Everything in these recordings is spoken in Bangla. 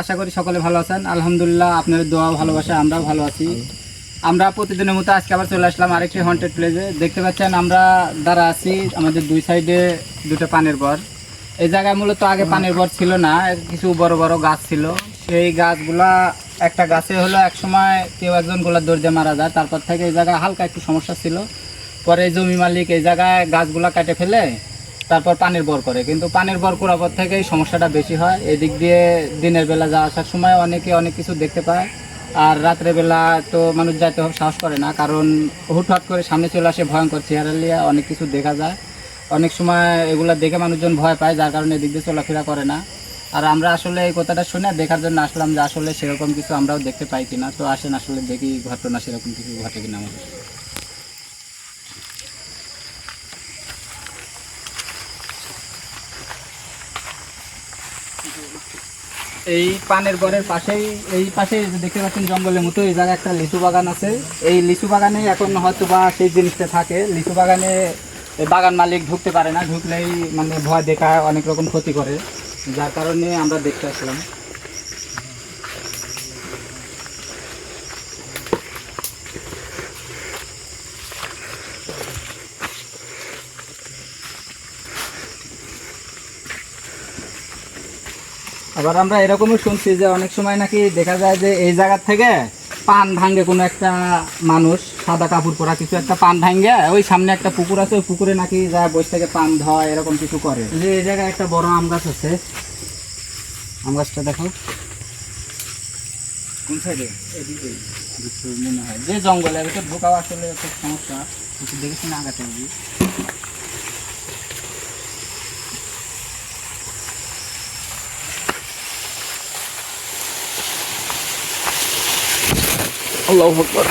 আশা করি সকলে ভালো আছেন। আলহামদুলিল্লাহ, আপনাদের দোয়া ভালোবাসা, আমরাও ভালো আছি। আমরা প্রতিদিনের মতো আজকে আবার চলে আসলাম আরেকটি হন্টেড প্লেসে দেখতে পাচ্ছেন, আমরা দাঁড়া আছি আমাদের দুই সাইডে দুটো পানের বর এই জায়গায় মূলত আগে পানির বর ছিল না কিছু বড় বড় গাছ ছিল। সেই গাছগুলা একটা গাছে হলো এক সময় কেউ একজন গোলার দিয়ে মারা যায় তারপর থেকে এই জায়গায় হালকা একটু সমস্যা ছিল। পরে জমি মালিক এই জায়গায় গাছগুলা কেটে ফেলে তারপর পানির বর করে। কিন্তু পানির বর করার পর থেকেই সমস্যাটা বেশি হয়। এদিক দিয়ে দিনের বেলা যাওয়া আসার সময় অনেকে অনেক কিছু দেখতে পায়। আর রাত্রে বেলা তো মানুষ যাইতে সাহস করে না কারণ হুটহাট করে সামনে চলে আসে ভয়ঙ্কর চেহারা নিয়ে অনেক কিছু দেখা যায়। অনেক সময় এগুলা দেখে মানুষজন ভয় পায়, যার কারণে এদিক দিয়ে চলাফেরা করে না। আর আমরা আসলে এই কথাটা শুনে দেখার জন্য আসলাম যে আসলে সেরকম কিছু আমরাও দেখতে পাই কিনা। তো আসেন আসলে দেখি ঘটনা সেরকম কিছু ঘটে কিনা আমাদের। এই পানের গড়ের পাশেই, এই পাশে দেখতে পাচ্ছেন জঙ্গলের মতো, এই জায়গায় একটা লিচু বাগান আছে। এই লিচু বাগানে এখন হয়তো বা সেই জিনিসটা থাকে। লিচু বাগানে বাগান মালিক ঢুকতে পারে না, ঢুকলেই মানে ভয় দেখায়, অনেক রকম ক্ষতি করে। যার কারণে আমরা দেখতে আসলাম। আবার আমরা এরকমও শুনছি যে অনেক সময় নাকি দেখা যায় যে এই জায়গার থেকে পান ভাঙ্গে কোনো একটা মানুষ, সাদা কাপড় পরা কিছু একটা পান ভাঙ্গে, ওই সামনে একটা পুকুর আছে, ওই পুকুরে নাকি যা বসে থেকে পান ধয়, এরকম কিছু করে। যে এই জায়গায় একটা বড় আম গাছ আছে। আম গাছটা দেখো। কোন সাইডে? মনে হয়। যে জঙ্গলের ভিতর ঢোকাও আসলে খুব সমস্যা। কিছু দেখেছি না আগাতে আল্লাহ আকবার।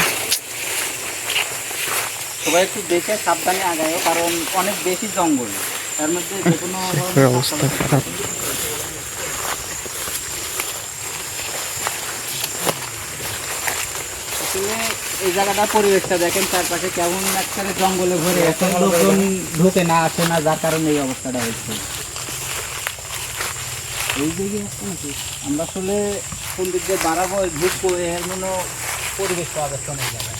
সবাই একটু দেখে সাবধানে আগায় কারণ অনেক বেশি জঙ্গল। তার মধ্যে যে কোনো অবস্থা খারাপ। এই জায়গাটা পরিবেশটা দেখেন চারপাশে কেমন একটা জঙ্গলে ভরে আছে লোকজন ঢুকে না আসে না যার কারণে এই অবস্থাটা হয়েছে। এই দিকে আমরা আসলে কোন দিক দিয়ে বাড়াবো ঢুকবো এর কোনো পরিবেশ পাওয়া যাচ্ছে এই জায়গায়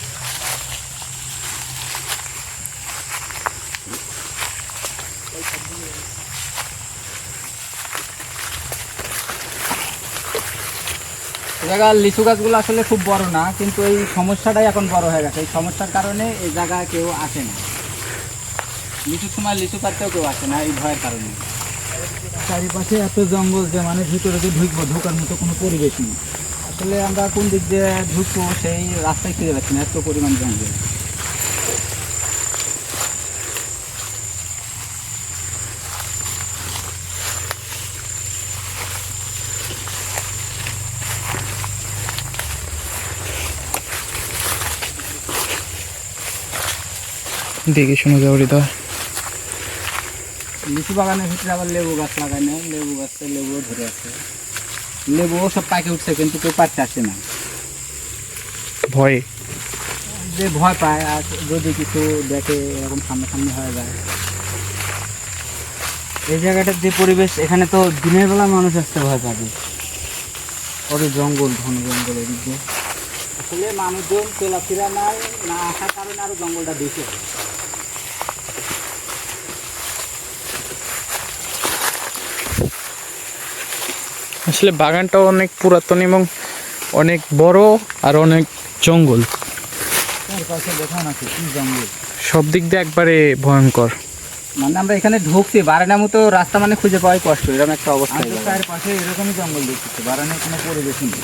এই জায়গার লিচু গাছগুলো আসলে খুব বড় না কিন্তু এই সমস্যাটাই এখন বড় হয়ে গেছে। এই সমস্যার কারণে এই জায়গায় কেউ আসে না। লিচুর সময় লিচু পাততেও কেউ আসে না এই ভয়ের কারণে। চারিপাশে এত জঙ্গল যে মানে ভিতরে যে ঢুকবো ঢোকার মতো কোনো পরিবেশ নেই। আসলে আমরা কোন দিক দিয়ে ঢুকবো সেই রাস্তায় খুঁজে পাচ্ছি না এত পরিমাণ জঙ্গল। দেখে শুনে যাও হৃদয় লিচু বাগানের ভিতরে আবার লেবু গাছ লাগায় না লেবু গাছে লেবুও ধরে আছে। লেবুও সব পাকে উঠছে কিন্তু কেউ পারতে আসে না। ভয়ে? যে ভয় পায় আর যদি কিছু দেখে এরকম সামনাসামনি হয়ে যায়। এই জায়গাটার যে পরিবেশ এখানে তো দিনের বেলা মানুষ আসতে ভয় পাবে। কত জঙ্গল ঘন জঙ্গল এদিক আসলে মানুষজন চলাফেরা নাই না আসার কারণে আরও জঙ্গলটা বেশি আসলে বাগানটা অনেক পুরাতন এবং অনেক বড় আর অনেক জঙ্গল। চারপাশে দেখা নাকি কি জঙ্গল সব দিক দিয়ে একবারে ভয়ঙ্কর। মানে আমরা এখানে ঢুকছি বারানার মতো রাস্তা মানে খুঁজে পাওয়াই কষ্ট এরকম একটা অবস্থা চারপাশে এরকমই জঙ্গল দেখতেছি বারানের কোনো পরিবেশ নেই।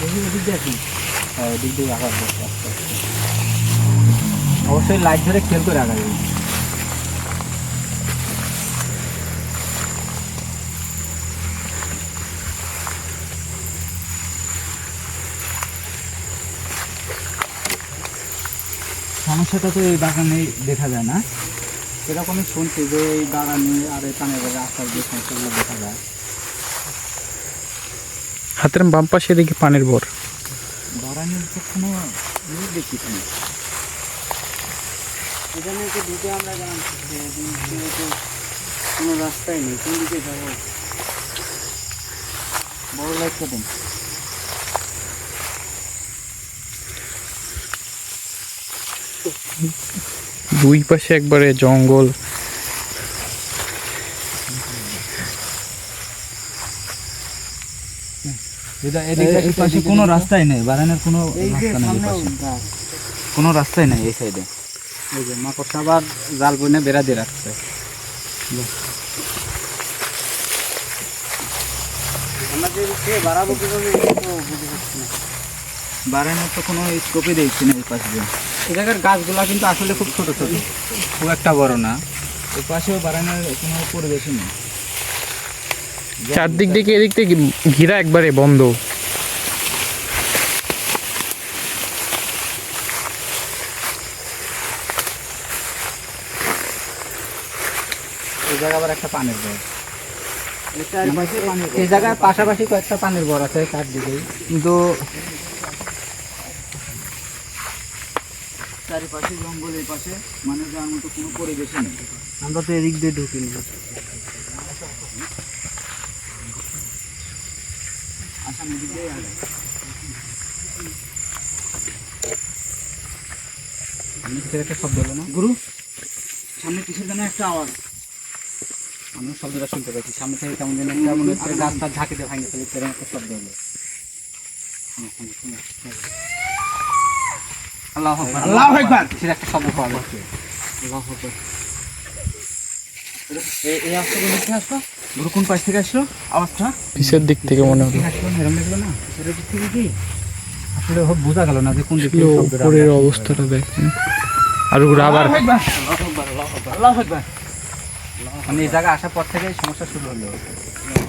দেখি ওদিক আসি হ্যাঁ ওদিক দিয়ে অবশ্যই লাইট ধরে খেল করে রাখা যাবে সমস্যাটা তো এই বাগানে দেখা যায় না। সেরকমই শুনছি যে এই বাগানে আর এই পানের বাগানে আসার যে সমস্যাগুলো দেখা যায়। হাতের বাম পাশে দেখি পানির বর। বাগানের তো কোনো ইয়ে দেখি এখানে যে ঢুকে আমরা গেলাম তো কোনো রাস্তাই নেই কোন দিকে যাব? বড় দেন দুই পাশে একবারে জঙ্গল। পাশে কোনো রাস্তাই নেই বারানের কোনো রাস্তা নেই কোনো রাস্তাই নেই এই সাইডে এই যে মাকড়সা আবার জাল বইনে বেড়া দিয়ে রাখছে। বাড়ানোর তো কোনো স্কোপই দেখছি না এই পাশে দিয়ে। এই জায়গার গাছগুলা কিন্তু আসলে খুব ছোট ছোট খুব একটা বড় না। এই পাশেও বাড়ানোর কোনো পরিবেশই নেই। চারদিক দিকে এদিক থেকে ঘিরা একবারে বন্ধ। এই জায়গা আবার একটা পানির বর এই জায়গায় পাশাপাশি কয়েকটা পানির বর আছে চারদিকেই। কিন্তু চারিপাশে জঙ্গল এই পাশে মানে যার মতো কোনো পরিবেশই নেই। আমরা তো এদিক দিয়ে ঢুকিনি। আসাম এদিক দিয়ে সামনে কিসের একটা শব্দ হলো না গুরু? সামনে কিসের যেন একটা আওয়াজ। আমি শব্দটা শুনতে পাচ্ছি। সামনে থেকে কেমন যেন একটা মনে হচ্ছে রাস্তা ঝাঁকিতে ভাঙে ফেলে এরকম একটা শব্দ হলো। আল্লাহ আল্লাহ একটা শব্দ পাওয়া যাচ্ছে। আল্লাহ এই- কোন আসলো? গুরু কোন পাশ থেকে আসলো? আওয়াজটা? পিছের দিক থেকে মনে হলো। আসলো এরকম দেখল না? পিছনের দিক থেকে কি? আসলে হোক বোঝা গেল না যে কোন দিক থেকে উপরের অবস্থাটা দেখেন। আর ওরা আবার মানে এই জায়গায় আসার পর থেকে সমস্যা শুরু হলো।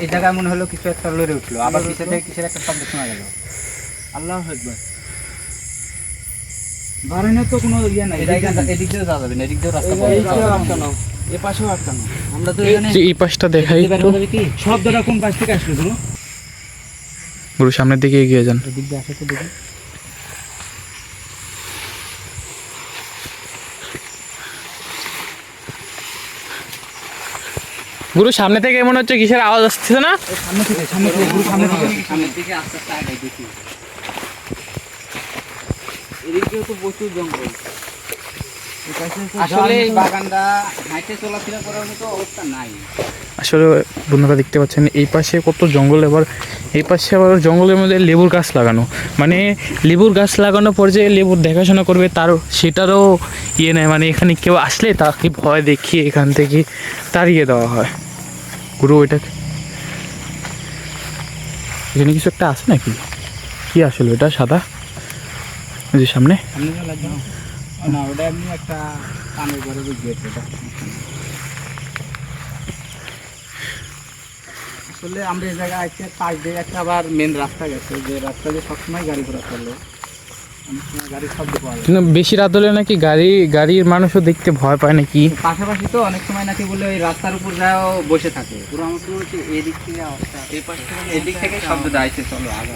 এই জায়গায় মনে হলো কিছু একটা লড়ে উঠল আবার পিছে থেকে কিসের একটা শব্দ শোনা গেল। আল্লাহ একবার বারেনে তো কোনো ইয়ে নাই এদিক দিয়ে যাওয়া যাবে না এদিক দিয়ে রাস্তা পাওয়া এ পাশেও আটকানো আমরা তো এই পাশটা দেখাই শব্দটা কোন পাশ থেকে আসলো গুরু গুরু সামনের দিকে এগিয়ে যান। এদিক দিয়ে আসে তো দেখি। গুরু সামনে থেকে মনে হচ্ছে কিসের আওয়াজ আসছে না? তো প্রচুর জঙ্গল। আসলে এই বাগানটা হাইটে চলাফেরা করার মতো অবস্থা নাই। আসলে বন্ধুরা দেখতে পাচ্ছেন এই পাশে কত জঙ্গল এবার এই পাশে আবার জঙ্গলের মধ্যে লেবুর গাছ লাগানো। মানে লেবুর গাছ লাগানোর পর যে লেবুর দেখাশোনা করবে তার সেটারও ইয়ে নেয় মানে এখানে কেউ আসলে তাকে ভয় দেখিয়ে এখান থেকে তাড়িয়ে দেওয়া হয়। গুরু ওইটা এখানে কিছু একটা আছে নাকি? কি আসলে ওটা সাদা? ওই যে সামনে। না ওটা এমনি একটা পানের ঘরে গেট ওটা আসলে আমরা এই জায়গায় আছে পাশ দিয়ে একটা আবার মেন রাস্তা গেছে যে রাস্তা দিয়ে সবসময় গাড়ি ঘোড়া চলে। অনেক সময় গাড়ির শব্দ কিন্তু বেশি রাত হলে নাকি গাড়ি গাড়ির মানুষও দেখতে ভয় পায় নাকি? পাশাপাশি তো অনেক সময় নাকি বলে ওই রাস্তার উপর যাও বসে থাকে। পুরো আমার পুরো হচ্ছে এদিক থেকে এই পাশ থেকে এদিক থেকে শব্দটা আইছে চলো আগে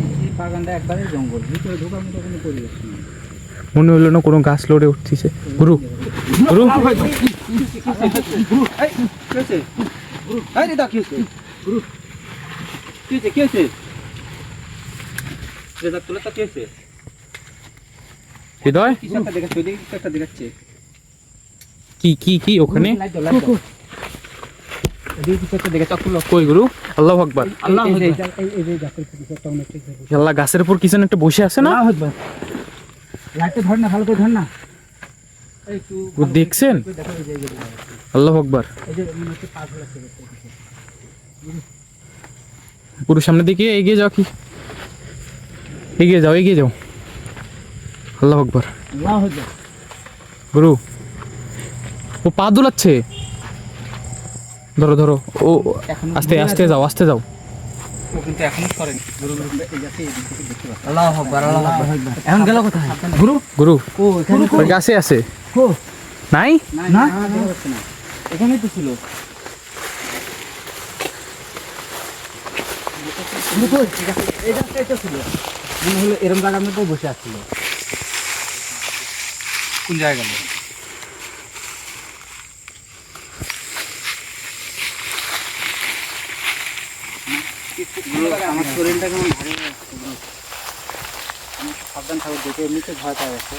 এই একবারে জঙ্গল ভিতরে ঢোকার মতো কোনো পরিবেশ নেই। মনে হলো না কোনো গাছ লড়ে উঠতেছে গুরু গুরু। হৃদয়? কি কি কি ওখানে? গাছের উপর কিছু একটা বসে আছে না? আল্লাহ আকবার। লাইটটা ধর না ভালো করে ধর না। এই একটু ও দেখছেন? আল্লাহ আকবার। এই যে হচ্ছে পাঁচ হাজার টাকা পুরো সামনের দিকে এগিয়ে যাও কি? এগিয়ে যাও এগিয়ে যাও। আল্লাহ আকবার। আল্লাহ গুরু ও পা দুলাচ্ছে। ধরো ধরো ও আস্তে আস্তে যাও আস্তে যাও। ও কিন্তু এখনও সরেনি। গুরু গুরু এই গাছে এই দিক দেখতে পাচ্ছি। আল্লাহ আকবার আল্লাহ আকবার। এখন গেল কোথায়? গুরু গুরু ও এখানে ওই গাছে আছে। ও নাই? না? দেখা যাচ্ছে না। এখানেই তো ছিল। এই গাছটাই তো ছিল। মনে হলো এরম জায়গার মধ্যে বসে আসছিল। কোন জায়গায় আমার শরীরটা কেমন সাবধান এমনিতে ভয় হচ্ছে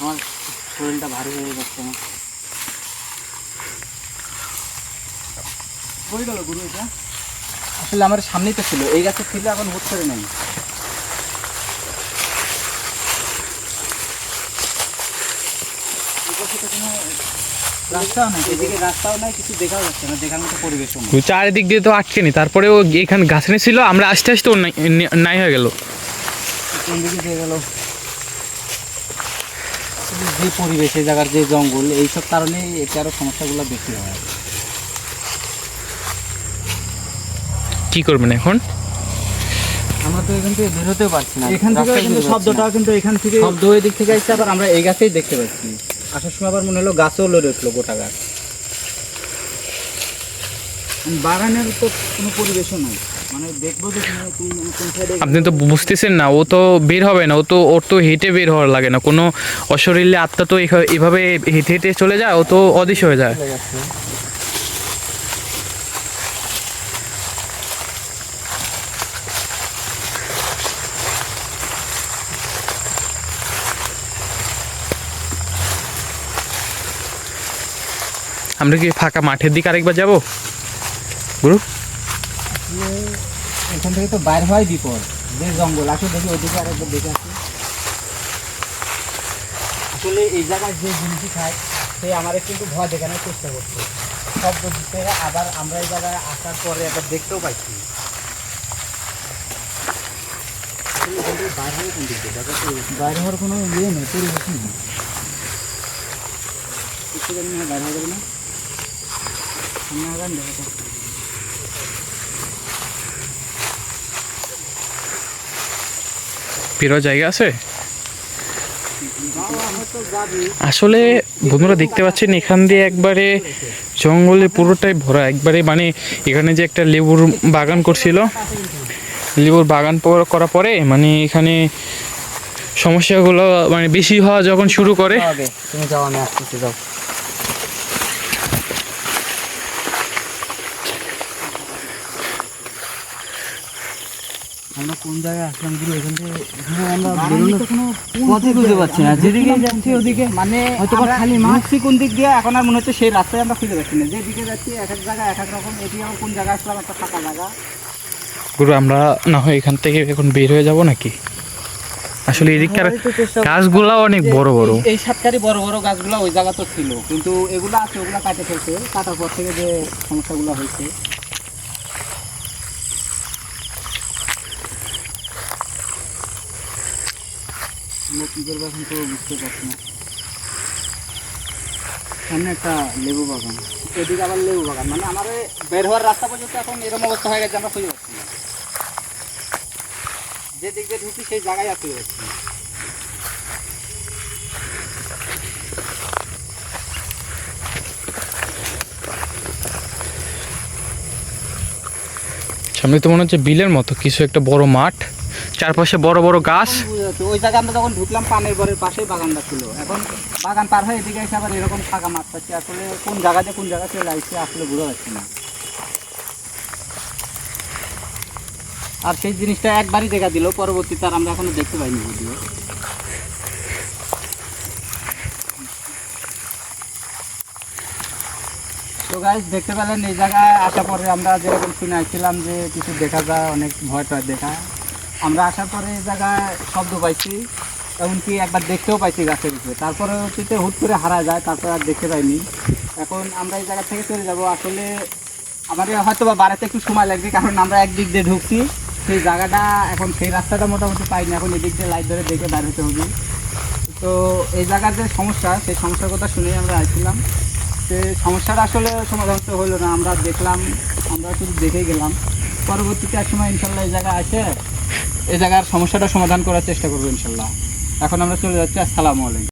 আমার শরীরটা ভারী হয়ে যাচ্ছে আসলে আমার সামনেই তো ছিল, এই গাছে ছিল, এখন হুট করে নেই রাস্তাও নাই এদিকে রাস্তাও নাই কিছু দেখাও যাচ্ছে না দেখার মতো পরিবেশও নেই ওই চারিদিক দিয়ে তো আটকে নি তারপরেও এখানে গাছে ছিল আমরা আস্তে আস্তে ওর নাই- হয়ে গেল। যে পরিবেশ এই জায়গার যে জঙ্গল এইসব কারণে এতে আরও সমস্যাগুলো বেশি হয়। কি করবেন এখন? আমরা তো এখান থেকে বেরোতেও পারছি না এখান থেকে কিন্তু বেরোতে শব্দটা কিন্তু এখান থেকে শব্দ ওই দিক থেকে আসছে আবার আমরা এই গাছেই দেখতে পাচ্ছি। আসার সময় আবার মনে হলো গাছও লড়ে উঠল গোটা গাছ। বাগানের তো কোনো পরিবেশও নাই। মানে দেখব যে আপনি তো বুঝতেছেন না ও তো বের হবে না ও তো ওর তো হেঁটে বের হওয়ার লাগে না। কোনো অশরীরে আত্মা তো এভাবে হেঁটে হেঁটে চলে যায় ও তো অদৃশ্য হয়ে যায়। আমরা কি ফাঁকা মাঠের দিকে আরেকবার যাব? গুরু? এখান থেকে তো বাইর হওয়াই বিপদ। যে জঙ্গল আসো দেখি ওইদিকে আরেকবার দেখে আসি। আসলে এই জায়গায় যে জিনিসই খায়, সে আমাদের কিন্তু ভয় দেখানোর চেষ্টা করছে। সব দিকে আবার আমরা এই জায়গায় আসার পরে একবার দেখতেও পাইছি। বাইর হওয়ার কোনো ইয়ে নেই পরিবেশ নেই। বাইর হয়ে যাবে না? দেখো জায়গা আছে? আসলে বন্ধুরা দেখতে পাচ্ছেন এখান দিয়ে একবারে জঙ্গলে পুরোটাই ভরা। একবারে মানে এখানে যে একটা লেবুর বাগান করছিল, লেবুর বাগান করার পরে মানে এখানে সমস্যাগুলো মানে বেশি হওয়া যখন শুরু করে তুমি যাও, আমি আসতেছি, যাও। আমরা কোন জায়গায় আসলাম গুরু? এখান থেকে আমরা বেরোনোর পথই খুঁজে পাচ্ছি না। যেদিকে যাচ্ছি ওদিকে মানে হয়তো খালি মাছছি কোন দিক দিয়ে এখন আর মনে হচ্ছে সেই রাস্তায় আমরা খুঁজে পাচ্ছি না। যেদিকে যাচ্ছি এক এক জায়গায় এক এক রকম এটি আমার কোন জায়গায় আসলাম একটা ফাঁকা জায়গা। গুরু আমরা না হয় এখান থেকে এখন বের হয়ে যাব নাকি? আসলে এদিককার গাছগুলো অনেক বড় বড়। এই- এই সাতকারি বড় বড় গাছগুলো ওই জায়গা তো ছিল। কিন্তু এগুলো আছে ওগুলো কাটে ফেলছে। কাটার পর থেকে যে সমস্যাগুলো হয়েছে। আমরা কি করব এখন তো বুঝতে পারছি না। সামনে একটা লেবু বাগান এদিকে আবার লেবু বাগান। মানে আমার বের হওয়ার রাস্তা পর্যন্ত এখন এরকম অবস্থা হয়ে গেছে আমরা খুঁজে পাচ্ছি না। যে দিক দিয়ে ঢুকি সেই জায়গায় আর খুঁজে পাচ্ছি না। সামনে তো মনে হচ্ছে বিলের মতো কিছু একটা বড় মাঠ চারপাশে বড় বড় গাছ। ওই যখন ঢুকলাম, পানের বাগানটা ছিল। এখন বাগান পার হয়ে এদিকে এসে আবার এরকম ফাঁকা পাচ্ছি। আসলে কোন জায়গাতে কোন জায়গা চলে আসছে, আসলে যাচ্ছে না। আর সেই জিনিসটা একবারই দেখা দিল, পরবর্তীতে আর আমরা এখনও দেখতে পাইনি যদিও গাইজ দেখতে পেলেন এই জায়গায় আসার পরে আমরা যেরকম শুনে আসছিলাম যে কিছু দেখা যায়, অনেক ভয় টয় দেখা। আমরা আসার পরে এই জায়গায় শব্দ পাইছি, এমনকি একবার দেখতেও পাইছি গাছের উপরে। তারপরে হচ্ছে হুট করে হারা যায়, তারপর আর দেখতে পাইনি। এখন আমরা এই জায়গা থেকে চলে যাব। আসলে আমাদের হয়তো বা বাড়াতে একটু সময় লাগবে, কারণ আমরা একদিক দিয়ে ঢুকছি। সেই জায়গাটা এখন সেই রাস্তাটা মোটামুটি পাইনি, এখন এদিক দিয়ে লাইট ধরে দেখে বের হতে হবে। তো এই জায়গার যে সমস্যা, সেই সমস্যার কথা শুনেই আমরা আসছিলাম। সেই সমস্যাটা আসলে সমাধান তো হলো না, আমরা দেখলাম, আমরা শুধু দেখেই গেলাম। পরবর্তীতে এক সময় ইনশাল্লাহ এই জায়গায় আসে। এই জায়গার সমস্যাটা সমাধান করার চেষ্টা করব ইনশাল্লাহ। এখন আমরা চলে যাচ্ছি আসসালামু আলাইকুম।